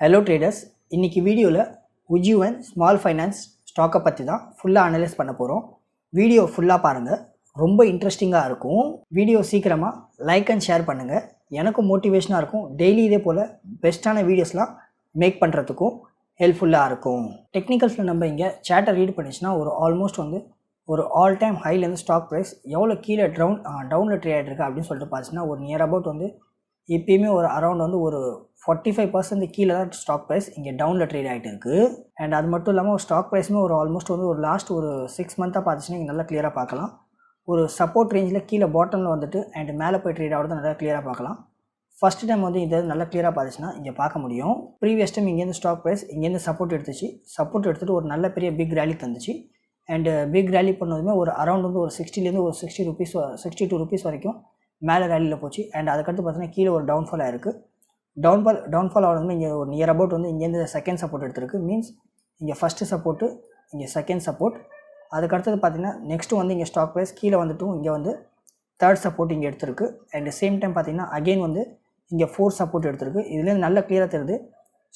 Hello traders இன்றைக்கி வீடியோவில் உஜ்யூவன் small finance ஸ்டாக்கை பற்றி தான் ஃபுல்லாக அனலைஸ் பண்ண போகிறோம் வீடியோ ஃபுல்லாக பாருங்கள் ரொம்ப இன்ட்ரெஸ்டிங்காக இருக்கும். வீடியோ சீக்கிரமாக லைக் அண்ட் ஷேர் பண்ணுங்கள் எனக்கும் மோட்டிவேஷனாக இருக்கும். டெய்லி இதே போல் பெஸ்ட்டான வீடியோஸ்லாம் மேக் பண்ணுறதுக்கும் ஹெல்ப்ஃபுல்லாக இருக்கும். டெக்னிக்கல்ஸில் நம்ம இங்கே சேட்டை ரீட் பண்ணிச்சுன்னா ஒரு ஆல்மோஸ்ட் வந்து ஒரு ஆல் டைம் ஹைலேருந்து ஸ்டாக் ப்ரைஸ் எவ்வளோ கீழே டவுன் டவுனில் ட்ரே ஆகிட்டு அப்படின்னு சொல்லிட்டு பார்த்துச்சுன்னா ஒரு நியர் அபவுட் வந்து எப்பயுமே ஒரு அரௌண்ட் வந்து ஒரு ஃபார்ட்டி ஃபைவ் பர்சன்ட் கீழே தான் ஸ்டாக் ப்ரைஸ் இங்கே டவுனில் ட்ரேட் ஆகிட்டு இருக்குது அண்ட் அது மட்டும் இல்லாமல் ஒரு ஸ்டாக் ப்ரைஸுமே ஒரு ஆல்மோஸ்ட் வந்து ஒரு லாஸ்ட் ஒரு சிக்ஸ் மந்த்தாக பார்த்துச்சுன்னா இங்கே நல்லா கிளியராக பார்க்கலாம். ஒரு சப்போர்ட் ரேஞ்சில் கீழே பாட்டமில் வந்துட்டு அண்ட் மேலே போய் ட்ரேட் ஆகிறது நல்லா கிளியராக பார்க்கலாம். ஃபஸ்ட் டைம் வந்து இதை நல்லா கிளியராக பார்த்துச்சுன்னா இங்கே பார்க்க முடியும். ப்ரீவியஸ் டைம் இங்கேருந்து ஸ்டாக் ப்ரைஸ் இங்கேருந்து சப்போர்ட் எடுத்துச்சு. சப்போர்ட் எடுத்துகிட்டு ஒரு நல்ல பெரிய பிக் ரேலி தந்துச்சு. அண்டு பிக் ரேலி பண்ணதுமே ஒரு அரௌண்ட் வந்து ஒரு சிக்ஸ்டிலேருந்து ஒரு sixty rupees sixty two rupees வரைக்கும் மேலே ரேலியில் போச்சு. அண்ட் அதுக்கடுத்து பார்த்தீங்கன்னா கீழே ஒரு டவுன்ஃபால் ஆயிருக்கு. டவுன்ஃபால் டவுன்ஃபால் ஆனதுமே இங்கே ஒரு நியர் அபவுட் வந்து இங்கேருந்து செகண்ட் சப்போர்ட் எடுத்திருக்கு. மீன்ஸ் இங்கே ஃபஸ்ட்டு சப்போர்ட்டு இங்கே செகண்ட் சப்போர்ட் அதுக்கடுத்தது பார்த்தீங்கன்னா நெக்ஸ்ட்டு வந்து இங்கே ஸ்டாக் ப்ரைஸ் கீழே வந்துட்டும். இங்கே வந்து தேர்ட் சப்போர்ட் இங்கே எடுத்திருக்கு. அண்ட் சேம் டைம் பார்த்தீங்கன்னா அகெயின் வந்து இங்கே ஃபோர் சப்போர்ட் எடுத்திருக்கு. இதுலேருந்து நல்ல கிளியராக தெரியுது.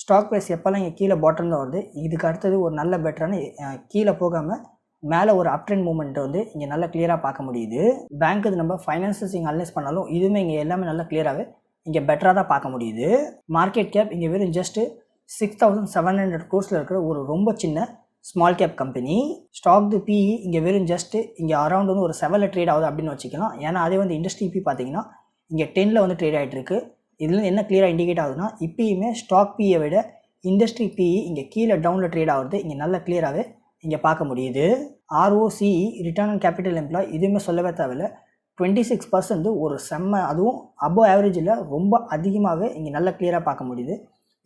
ஸ்டாக் ப்ரைஸ் எப்போல்லாம் இங்கே கீழே பாட்டமில் வருது? இதுக்கு அடுத்தது ஒரு நல்ல பெட்டரான கீழே போகாமல் மேலே ஒரு அப் ட்ரெண்ட் மூமெண்ட் வந்து இங்கே நல்லா கிளியராக பார்க்க முடியுது. பேங்க் இது நம்ம ஃபைனான்சஸ் இங்கே அனலைஸ் பண்ணாலும் இதுவுமே இங்கே எல்லாமே நல்லா கிளியராகவே இங்கே பெட்டராக தான் பார்க்க முடியுது. மார்க்கெட் கேப் இங்கே வெறும் just six thousand seven hundred கோர்ஸில் இருக்கிற ஒரு ரொம்ப சின்ன small cap company stock the PE இங்கே வெறும் ஜஸ்ட்டு இங்கே அரௌண்ட் வந்து ஒரு செவனில் ட்ரேட் ஆகுது அப்படின்னு வச்சுக்கலாம். ஏன்னா அதே வந்து இண்டஸ்ட்ரி பி பார்த்தீங்கன்னா இங்கே டெனில் வந்து ட்ரேட் ஆகிட்டு இருக்கு. இதுல என்ன கிளியராக இண்டிகேட் ஆகுதுன்னா இப்பயுமே ஸ்டாக் பியை விட இண்டஸ்ட்ரி பிஇ இங்கே கீழே டவுனில் ட்ரேட் ஆகுது இங்கே நல்லா கிளியராகவே இங்கே பார்க்க முடியுது. ROC return on capital employ இதுவுமே சொல்லவே தேவையில்ல. டுவெண்ட்டி சிக்ஸ் பர்சன்ட் ஒரு செம்ம அதுவும் அபோவ் ஆவரேஜில் ரொம்ப அதிகமாகவே இங்கே நல்லா கிளியராக பார்க்க முடியுது.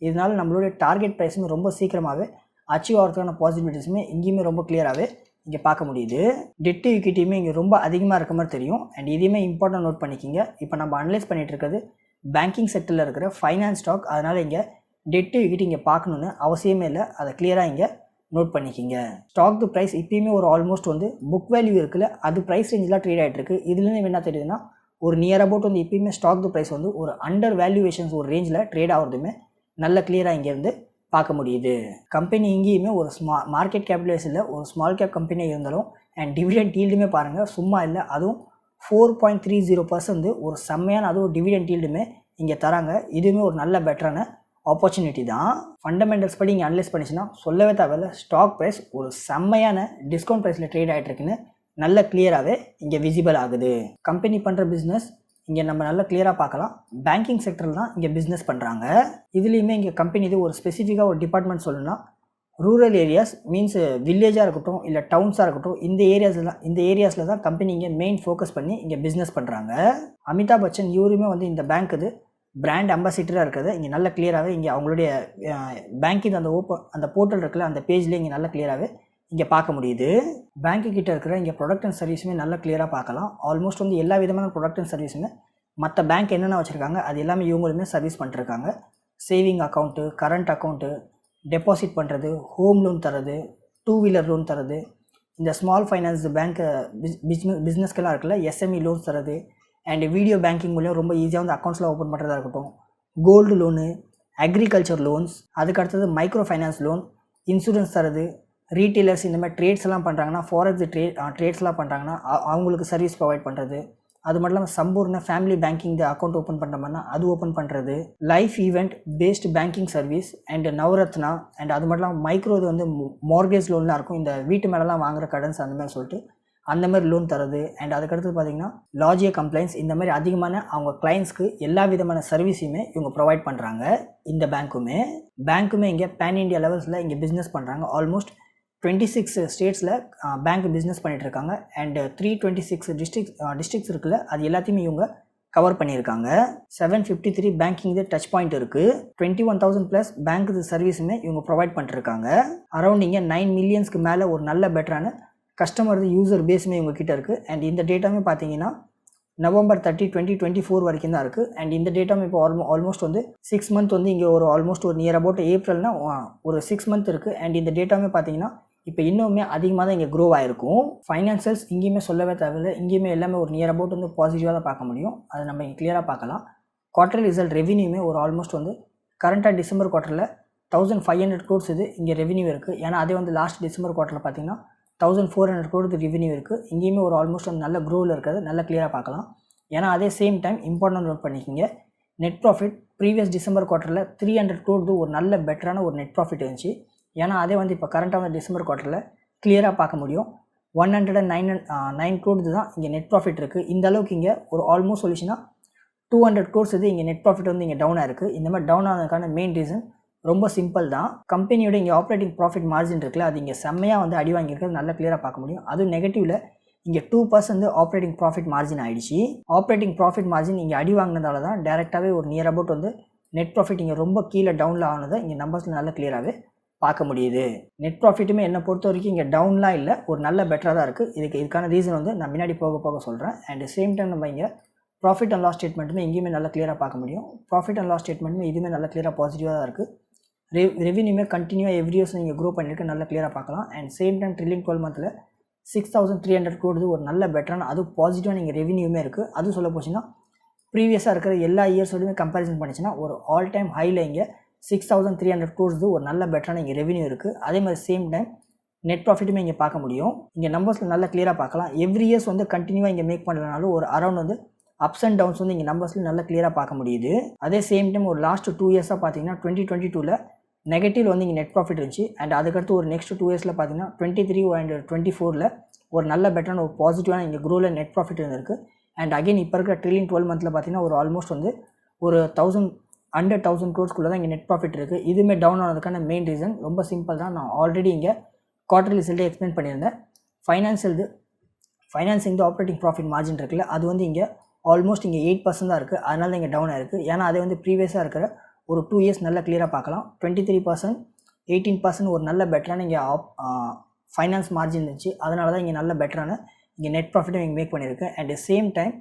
இதனால் நம்மளுடைய டார்கெட் ப்ரைஸுமே ரொம்ப சீக்கிரமாகவே அச்சீவ் ஆகிறதுக்கான பாசிபிலிட்டிஸுமே இங்கேயுமே ரொம்ப கிளியராகவே இங்கே பார்க்க முடியுது. டெட்டு ஈக்விட்டியுமே இங்கே ரொம்ப அதிகமாக இருக்க மாதிரி தெரியும். அண்ட் இதையுமே இம்பார்ட்டன்ட் நோட் பண்ணிக்கிங்க. இப்போ நம்ம அனலைஸ் பண்ணிகிட்டு இருக்கிறது பேங்கிங் செக்டரில் இருக்கிற ஃபைனான்ஸ் ஸ்டாக் அதனால் இங்கே டெட்டு ஈக்விட்டி இங்கே பார்க்கணுன்னு அவசியமே இல்லை. அதை கிளியராக இங்கே நோட் பண்ணிக்கிங்க. ஸ்டாக் ப்ரைஸ் இப்பயுமே ஒரு ஆல்மோஸ்ட் வந்து புக் வேல்யூ இருக்குல்ல அது ப்ரைஸ் ரேஞ்செலாம் ட்ரேட் ஆகிட்டு இருக்கு இதுலேருந்து என்ன தெரியுதுன்னா ஒரு நியர் அபவுட் வந்து இப்பயுமே ஸ்டாக் ப்ரைஸ் வந்து ஒரு அண்டர் வேல்யூவேஷன்ஸ் ஒரு ரேஞ்சில் ட்ரேட் ஆகிறதுமே நல்ல கிளியராக இங்கேருந்து பார்க்க முடியுது. கம்பெனி இங்கேயுமே ஒரு ஸ்மா மார்க்கெட் கேபிட்டலைஸில் ஒரு ஸ்மால் கேப் கம்பெனியாக இருந்தாலும் அண்ட் டிவிடெண்ட் ஈல்டுமே பாருங்கள் சும்மா இல்லை அதுவும் four point three zero percent ஒரு செம்மையான அதுவும் டிவிடெண்ட் ஈல்டுமே இங்கே தராங்க. இதுவுமே ஒரு நல்ல பெட்டரான ஆப்பர்ச்சுனிட்டி தான். ஃபண்டமெண்டல்ஸ் படி இங்கே அனலைஸ் பண்ணிச்சுன்னா சொல்லவே தேவையில்ல. ஸ்டாக் ப்ரைஸ் ஒரு செம்மையான டிஸ்கவுண்ட் ப்ரைஸில் ட்ரேட் ஆகிட்டு இருக்குன்னு நல்ல கிளியராகவே இங்கே விசிபிள் ஆகுது. கம்பெனி பண்ணுற பிஸ்னஸ் இங்கே நம்ம நல்லா கிளியராக பார்க்கலாம். பேங்கிங் செக்டரில் தான் இங்கே பிஸ்னஸ் பண்ணுறாங்க இதுலேயுமே இங்கே கம்பெனி இது ஒரு ஸ்பெசிஃபிக்காக ஒரு டிபார்ட்மெண்ட் சொல்லணும்னா ரூரல் ஏரியாஸ் மீன்ஸ் வில்லேஜாக இருக்கட்டும் இல்லை டவுன்ஸாக இருக்கட்டும் இந்த ஏரியாஸில் தான் இந்த ஏரியாஸில் தான் கம்பெனி இங்கே மெயின் ஃபோக்கஸ் பண்ணி இங்கே பிஸ்னஸ் பண்ணுறாங்க அமிதாப் பச்சன் இவருமே வந்து இந்த பேங்க் இது பிராண்ட் அம்பாசிட்டராக இருக்கிறது. இங்கே நல்ல கிளியராகவே இங்கே அவங்களுடைய பேங்கிங் அந்த ஓப்பன் அந்த போர்ட்டல் இருக்குல்ல அந்த பேஜ்லேயே இங்கே நல்ல கிளியராகவே இங்கே பார்க்க முடியுது. பேங்க்கு கிட்ட இருக்கிற இங்கே ப்ராடக்ட் அண்ட் சர்வீஸுமே நல்லா கிளியராக பார்க்கலாம். ஆல்மோஸ்ட் வந்து எல்லா விதமான ப்ராடக்ட் அண்ட் சர்வீஸுமே மற்ற பேங்க் என்னென்ன வச்சுருக்காங்க அது எல்லாமே இவங்களுமே சர்வீஸ் பண்ணிட்டுருக்காங்க saving account current account deposit பண்ணுறது ஹோம் லோன் தரது டூ வீலர் லோன் தரது இந்த ஸ்மால் ஃபைனான்ஸ் பேங்க் பிஸ்னஸ் பிஸ்னஸ்க்கெல்லாம் இருக்குல்ல எஸ்எம்இ லோன்ஸ் தரது அண்ட் வீடியோ பேங்கிங் மூலியம் ரொம்ப ஈஸியாக வந்து அக்கௌண்ட்ஸில் ஓப்பன் பண்ணுறதா இருக்கட்டும். கோல்டு லோனு அக்ரிகல்ச்சர் லோன்ஸ் அதுக்கு அடுத்தது மைக்ரோ ஃபைனான்ஸ் லோன் இன்சூரன்ஸ் தரது ரீட்டெயிலர்ஸ் இந்த மாதிரி ட்ரேட்ஸ் எல்லாம் பண்ணுறாங்கன்னா ஃபாரெக்ஸ் ட்ரேட் ட்ரேட்ஸ்லாம் பண்ணுறாங்கன்னா அவங்களுக்கு சர்வீஸ் ப்ரொவைட் பண்ணுறது அது மட்டும் இல்லாமல் Sampoorna family banking account open பண்ணுறோம்னா அது ஓப்பன் பண்ணுறது life event based banking service and Navratna and அது மட்டும் இல்லாமல் மைக்ரோ இது வந்து மார்கேஜ் லோன்லாம் இருக்கும். இந்த வீட்டு மேலெலாம் வாங்குற கடன்ஸ் அந்த மாதிரி சொல்லிட்டு அந்த மாதிரி லோன் தரது அண்ட் அதுக்கடுத்து பார்த்தீங்கன்னா லாஜிய கம்ப்ளைண்ட்ஸ் இந்த மாதிரி அதிகமான அவங்க கிளைண்ட்ஸ்க்கு எல்லா விதமான சர்வீஸையுமே இவங்க ப்ரொவைட் பண்ணுறாங்க இந்த பேங்க்குமே பேங்க்குமே இங்கே பேன் இண்டியா லெவல்ஸில் இங்கே பிஸ்னஸ் பண்ணுறாங்க ஆல்மோஸ்ட் டுவெண்ட்டி சிக்ஸ் ஸ்டேட்ஸில் பேங்க் பிஸ்னஸ் பண்ணிட்டு இருக்காங்க and three twenty six districts districts இருக்குல்ல அது எல்லாத்தையுமே இவங்க கவர் பண்ணியிருக்காங்க. செவன் ஃபிஃப்டி த்ரீ பேங்கிங் இது டச் பாயிண்ட் இருக்குது twenty one thousand plus bank சர்வீஸுமே இவங்க ப்ரொவைட் பண்ணிருக்காங்க அரௌண்ட் இங்கே நைன் மில்லியன்ஸ்க்கு மேலே ஒரு நல்ல பெட்டரான கஸ்டமர் யூசர் பேஸுமே உங்ககிட்ட இருக்குது அண்ட் இந்த டேட்டாமே பார்த்தீங்கன்னா November thirty twenty twenty four வரைக்கும் தான் இருக்குது அண்ட் இந்த டேட்டாமே இப்போ ஆல்மோ ஆல்மோஸ்ட் வந்து சிக்ஸ் மந்த் வந்து இங்கே ஒரு ஆல்மோஸ்ட் ஒரு நியர் அபவுட் ஏப்ரல்னா ஒரு சிக்ஸ் மந்த் இருக்குது அண்ட் இந்த டேட்டாமே பார்த்தீங்கன்னா இப்போ இன்னுமே அதிகமாக தான் இங்கே க்ரோ ஆகிருக்கும் ஃபைனான்சியல்ஸ் இங்கேயுமே சொல்லவே தேவையில்லை. இங்கேயுமே எல்லாமே ஒரு நியர் அபவுட் வந்து பாசிட்டிவாக தான் பார்க்க முடியும். அதை நம்ம இங்கே கிளியராக பார்க்கலாம். குவார்டர் ரிசல்ட் ரெவின்யூமே ஒரு ஆல்மோஸ்ட் வந்து கரண்ட்டாக டிசம்பர் குவார்ட்டரில் தௌசண்ட் ஃபைவ் ஹண்ட்ரட் க்ரோர்ஸ் இது இங்கே ரெவன்யூ இருக்குது ஏன்னா அதே வந்து லாஸ்ட் டிசம்பர் குவார்ட்டரில் பார்த்தீங்கன்னா thousand four hundred crore revenue இருக்குது இங்கேயுமே ஒரு ஆல்மோஸ்ட் ஒரு நல்ல க்ரோவில் இருக்கிறது நல்ல கிளியராக பார்க்கலாம். ஏன்னா அதே சேம் டைம் இம்பார்ட்டன்ட் நோட் பண்ணிக்கிங்க. நெட் ப்ராஃபிட் ப்ரீவியஸ் டிசம்பர் குவார்ட்டரில் த்ரீ ஹண்ட்ரட் கோடி ஒரு நல்ல பெட்டரான ஒரு நெட் ப்ராஃபிட் இருந்துச்சு. ஏன்னா அதே வந்து இப்போ கரண்ட்டாக வந்து டிசம்பர் குவார்ட்டரில் கிளியராக பார்க்க முடியும். One hundred and nine nine crore தான் இங்கே நெட் ப்ராஃபிட் இருக்குது இந்த அளவுக்கு இங்கே ஒரு ஆல்மோஸ்ட் சொல்லிச்சுன்னா டூ ஹண்ட்ரட் கோர்ஸ் இது இங்கே நெட் ப்ராஃபிட் வந்து இங்கே டவுனாக இருக்குது இந்த மாதிரி டவுன் ஆனதுக்கான மெயின் ரீசன் ரொம்ப சிம்பிள் தான். கம்பெனியோட இங்கே ஆப்ரேட்டிங் ப்ராஃபிட் மார்ஜின் இருக்குல்ல அது இங்கே செம்மையாக வந்து அடி வாங்கியிருக்கிறது நல்லா கிளியராக பார்க்க முடியும். அதுவும் நெகட்டிவில் இங்கே two percent operating profit margin ஆயிடுச்சு. ஆப்ரேட்டிங் ப்ராஃபிட் மார்ஜின் இங்கே அடி வாங்கினதால தான் டேரெக்டாகவே ஒரு நியர் அபவுட் வந்து நெட் ப்ராஃபிட் இங்கே ரொம்ப கீழே டவுனில் ஆனதை இங்கே நம்பர்ஸில் நல்லா கிளியராகவே பார்க்க முடியுது. நெட் ப்ராஃபிட்டுமே என்னை பொறுத்த வரைக்கும் இங்கே டவுன்லாம் இல்லை ஒரு நல்ல பெட்டராக தான் இருக்குது இதுக்கு இதுக்கான ரீசன் வந்து நான் முன்னாடி போக போக சொல்கிறேன் அண்ட் சேம் டைம் நம்ம இங்கே ப்ராஃபிட் அண்ட் லாஸ் ஸ்டேட்மெண்ட்டுமே எங்கேயுமே நல்லா கிளியராக பார்க்க முடியும். ப்ராஃபிட் அண்ட் லாஸ் ஸ்டேட்மெண்ட்டுமே இதுவுமே நல்லா கிளியராக பாசிட்டிவாக தான் இருக்குது ரெ ரெவன்யூமே கண்டினியூவாக எவ்ரி இயர்ஸ் நீங்கள் க்ரோ பண்ணியிருக்கு நல்லா கிளியராக பார்க்கலாம். And same time drilling twelve மந்தில் சிக்ஸ் தௌசண்ட் த்ரீ ஹண்ட்ரட் கோடுது ஒரு நல்ல பெட்டரான அது பாசிட்டிவாக நீங்கள் ரெவன்யூமே இருக்குது அதுவும் சொல்ல போச்சுன்னா ப்ரீவியஸாக இருக்கிற எல்லா இயர்ஸோடையுமே கம்பேரிசன் பண்ணிச்சுன்னா ஒரு ஆல் டைம் ஹையில் இங்கே six thousand three hundred crores ஒரு நல்ல பெட்டரான இங்கே ரெவன்யூ இருக்குது அதே மாதிரி சேம் டைம் நெட் ப்ராஃபிட்டுமே இங்கே பார்க்க முடியும். இங்கே நம்பர்ஸில் நல்லா கிளியராக பார்க்கலாம். எவ்ரி இயர்ஸ் வந்து கண்டினியூவாக இங்கே மேக் பண்ணலனாலும் ஒரு அரௌண்ட் வந்து அப்ஸ் அண்ட் டவுன்ஸ் வந்து இங்கே நம்பர்ஸில் நல்லா கிளியராக பார்க்க முடியுது. அதே சேம் டைம் ஒரு லாஸ்ட் டூ இயர்ஸாக பார்த்தீங்கன்னா டுவெண்ட்டி டுவெண்ட்டி டூவில் நெகட்டிவ் வந்து இங்கே நெட் ப்ராஃபிட் இருந்துச்சு. அண்ட் அதுக்கடுத்து ஒரு நெக்ஸ்ட் டூ இயர்ஸில் பார்த்தீங்கன்னா டுவெண்ட்டி த்ரீ அண்ட் டுவெண்ட்டி ஃபோரில் ஒரு நல்ல பெட்டரான ஒரு பாசிட்டிவான இங்கே குரோவில் நெட் ப்ராஃபிட் இருந்திருக்கு. அண்ட் அகைன் இப்போ இருக்கிற ட்ரில்லிங் டுவெல் மந்தில் பார்த்தீங்கன்னா ஒரு ஆல்மோஸ்ட் வந்து ஒரு தௌசண்ட் ஹண்ட்ரட் தௌசண்ட் க்ரோர்ஸ்க்குள்ளே தான் இங்கே நெட் ப்ராஃபிட் இருக்குது இதுவுமே டவுன் ஆனதுக்கான மெயின் ரீசன் ரொம்ப சிம்பிள் தான். நான் ஆல்ரெடி இங்கே குவார்டர்லி ரிசல்ட்டே எக்ஸ்பிளைன் பண்ணியிருந்தேன். Financial financing operating profit margin இருக்குல்ல அது வந்து இங்கே ஆல்மோஸ்ட் இங்கே எயிட் பர்சன்ட் தான் இருக்குது அதனால தான் இங்கே டவுன் ஆயிருக்கு. ஏன்னா அதே வந்து ப்ரீவியஸாக இருக்கிற ஒரு டூ இயர்ஸ் நல்லா கிளியராக பார்க்கலாம். Twenty three percent eighteen percent ஒரு நல்ல பெட்டரான இங்கே ஆப் ஃபைனான்ஸ் மார்ஜின் இருந்துச்சு. அதனால தான் இங்கே நல்ல பெட்டரான இங்கே நெட் ப்ராஃபிட்டும் இங்கே மேக் பண்ணியிருக்கேன். அட் சேம் டைம்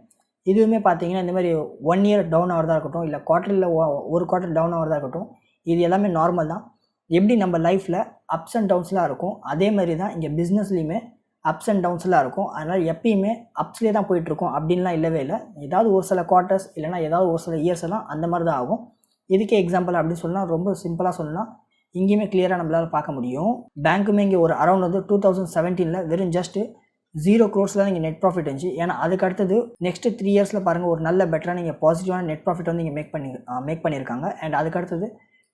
இதுவுமே பார்த்தீங்கன்னா இந்த மாதிரி ஒன் இயர் டவுன் ஆகிறதா இருக்கட்டும் இல்லை குவார்ட்டரில் ஒரு குவார்ட்டர் டவுன் ஆகிறதா இருக்கட்டும் இது எல்லாமே நார்மல் தான். எப்படி நம்ம லைஃப்பில் அப்ஸ் அண்ட் டவுன்ஸ்லாம் இருக்கும் அதே மாதிரி தான் இங்கே பிஸ்னஸ்லேயுமே அப்ஸ் அண்ட் டவுன்ஸ்லாம் இருக்கும். அதனால் எப்பயுமே அப்ஸ்லேயே தான் போயிட்டுருக்கோம் அப்படின்லாம் இல்லவே இல்லை. ஏதாவது ஒரு சில குவார்ட்டர்ஸ் இல்லைனா ஏதாவது ஒரு சில இயர்ஸ் எல்லாம் அந்த மாதிரி தான் ஆகும். இதுக்கே எக்ஸாம்பிள் அப்படின்னு சொல்லலாம் ரொம்ப சிம்பிளாக சொல்லலாம் இங்கேயுமே கிளியராக நம்மளால் பார்க்க முடியும். பேங்க்குமே இங்கே ஒரு அரௌண்ட் வந்து டூ தௌசண்ட் செவன்டீனில் வெறும் ஜஸ்ட்டு ஜீரோ க்ரோர்ஸில் தான் இங்கே நெட் ப்ராஃபிட் இருந்துச்சு. ஏன்னா அதுக்கு அடுத்தது நெக்ஸ்ட் த்ரீ இயர்ஸில் பாருங்கள் ஒரு நல்ல பெட்டரான இங்கே பாசிட்டிவான நெட் ப்ராஃபிட் வந்து இங்கே மேக் பண்ணி மேக் பண்ணியிருக்காங்க. அண்ட் அதுக்கு அடுத்தது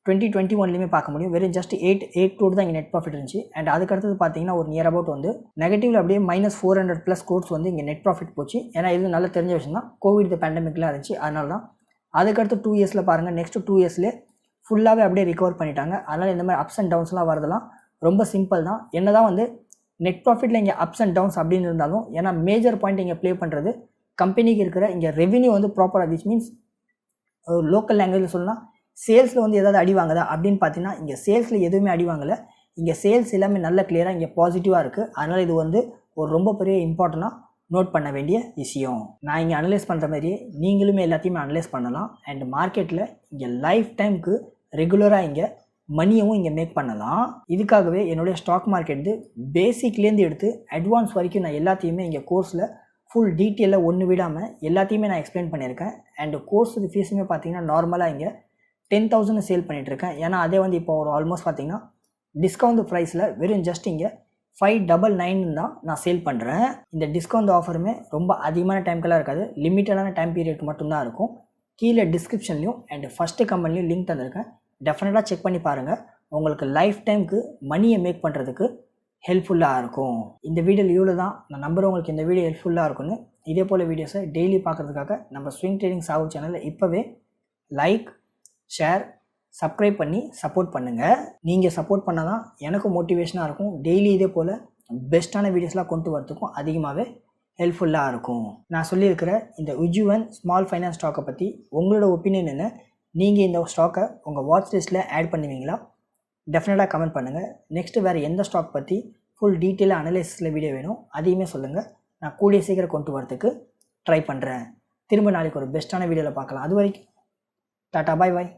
டுவெண்ட்டி டுவெண்ட்டி ஒன்லையுமே பார்க்க முடியும். வெறும் ஜஸ்ட் எயிட் எயிட் க்ரோர் தான் இங்கே நெட் ப்ராஃபிட் இருந்துச்சு. அண்ட் அதுக்கு அடுத்தது பார்த்தீங்கன்னா ஒரு நியர் அபவுட் வந்து நெகட்டிவ்ல அப்படியே minus four hundred plus crores வந்து இங்கே நெட் ப்ராஃபிட் போச்சு. ஏன்னா இது நல்ல தெரிஞ்ச விஷயம் தான் கோவிட் பேண்டமிக்லாம் இருந்துச்சு. அதனால தான் அதுக்கடுத்து டூ இயர்ஸில் பாருங்கள் நெக்ஸ்ட் டூ இயர்ஸ்லேயே ஃபுல்லாகவே அப்படியே ரிகவர் பண்ணிட்டாங்க. அதனால் இந்த மாதிரி அப்ஸ் அண்ட் டவுன்ஸ்லாம் வரதெல்லாம் ரொம்ப சிம்பிள் தான். என்ன தான் வந்து நெட் ப்ராஃபிட்டில் இங்கே அப்ஸ் அண்ட் டவுன்ஸ் அப்படின்னு இருந்தாலும் ஏன்னா மேஜர் பாயிண்ட் இங்கே ப்ளே பண்ணுறது கம்பெனிக்கு இருக்கிற இங்கே ரெவென்யூ வந்து ப்ராப்பராக விச் மீன்ஸ் லோக்கல் லாங்குவேஜில் சொல்லலாம் சேல்ஸில் வந்து எதாவது அடி வாங்குதா அப்படின்னு பார்த்தீங்கன்னா இங்கே சேல்ஸில் எதுவுமே அடி வாங்கலை. இங்கே சேல்ஸ் எல்லாமே நல்ல கிளியராக இங்கே பாசிட்டிவாக இருக்குது அதனால் இது வந்து ஒரு ரொம்ப பெரிய இம்பார்ட்டண்ட்டாக நோட் பண்ண வேண்டிய விஷயம். நான் இங்கே அனலைஸ் பண்ணுற மாதிரியே நீங்களுமே எல்லாத்தையுமே அனலைஸ் பண்ணலாம். அண்ட் மார்க்கெட்டில் இங்கே லைஃப் டைமுக்கு ரெகுலராக இங்கே மணியவும் இங்கே மேக் பண்ணலாம். இதுக்காகவே என்னுடைய ஸ்டாக் மார்க்கெட் பேசிக்லேருந்து எடுத்து அட்வான்ஸ் வரைக்கும் நான் எல்லாத்தையுமே இங்கே கோர்ஸில் ஃபுல் டீட்டெயிலில் ஒன்று விடாமல் எல்லாத்தையுமே நான் எக்ஸ்பிளைன் பண்ணியிருக்கேன். அண்ட் கோர்ஸ் ஃபீஸுமே பார்த்தீங்கன்னா நார்மலாக இங்கே டென் தௌசண்ட் சேல் பண்ணிகிட்ருக்கேன் ஏன்னா அதே வந்து இப்போ ஒரு ஆல்மோஸ்ட் பார்த்தீங்கன்னா டிஸ்கவுண்ட் ப்ரைஸில் வெறும் ஜஸ்ட் இங்கே ஃபைவ் டபுள் நைன் தான் நான் சேல் பண்ணுறேன் இந்த டிஸ்கவுண்ட் ஆஃபருமே ரொம்ப அதிகமான டைம்க்கெல்லாம் இருக்காது. லிமிட்டடான டைம் பீரியட் மட்டும்தான் இருக்கும். கீழே டிஸ்கிரிப்ஷன்லையும் அண்ட் ஃபஸ்ட்டு கம்பெனிலையும் லிங்க் தந்திருக்கேன். டெஃபினட்டாக செக் பண்ணி பாருங்கள் உங்களுக்கு லைஃப் டைமுக்கு மணியை மேக் பண்ணுறதுக்கு ஹெல்ப்ஃபுல்லாக இருக்கும். இந்த வீடியோவில் இவ்வளோ தான் நான் நம்புகிறேன் உங்களுக்கு இந்த வீடியோ ஹெல்ப்ஃபுல்லாக இருக்கும்னு. இதே போல் வீடியோஸை டெய்லி பார்க்குறதுக்காக நம்ம ஸ்விங் ட்ரேடிங் சாகு சேனலில் இப்போவே லைக் ஷேர் சப்ஸ்கிரைப் பண்ணி சப்போர்ட் பண்ணுங்கள் நீங்கள் சப்போர்ட் பண்ணால் தான் எனக்கும் மோட்டிவேஷனாக இருக்கும். டெய்லி இதே போல் பெஸ்ட்டான வீடியோஸ்லாம் கொண்டு வரதுக்கும் அதிகமாகவே ஹெல்ப்ஃபுல்லாக இருக்கும். நான் சொல்லியிருக்கிற இந்த உஜுவன் ஸ்மால் ஃபைனான்ஸ் ஸ்டாக்கை பற்றி உங்களோட ஒப்பீனியன் என்ன? நீங்கள் இந்த ஸ்டாக்கை உங்கள் வாட்ச் லிஸ்ட்டில் ஆட் பண்ணுவீங்களா? டெஃபினட்டாக கமெண்ட் பண்ணுங்கள் நெக்ஸ்ட்டு வேறு எந்த ஸ்டாக் பற்றி ஃபுல் டீட்டெயிலாக அனலைசிஸில் வீடியோ வேணும் அதையுமே சொல்லுங்கள் நான் கூடிய சீக்கிரம் கொண்டு வரதுக்கு ட்ரை பண்ணுறேன் திரும்ப நாளைக்கு ஒரு பெஸ்ட்டான வீடியோவில் பார்க்கலாம். அது வரைக்கும் டாட்டா பாய் பாய்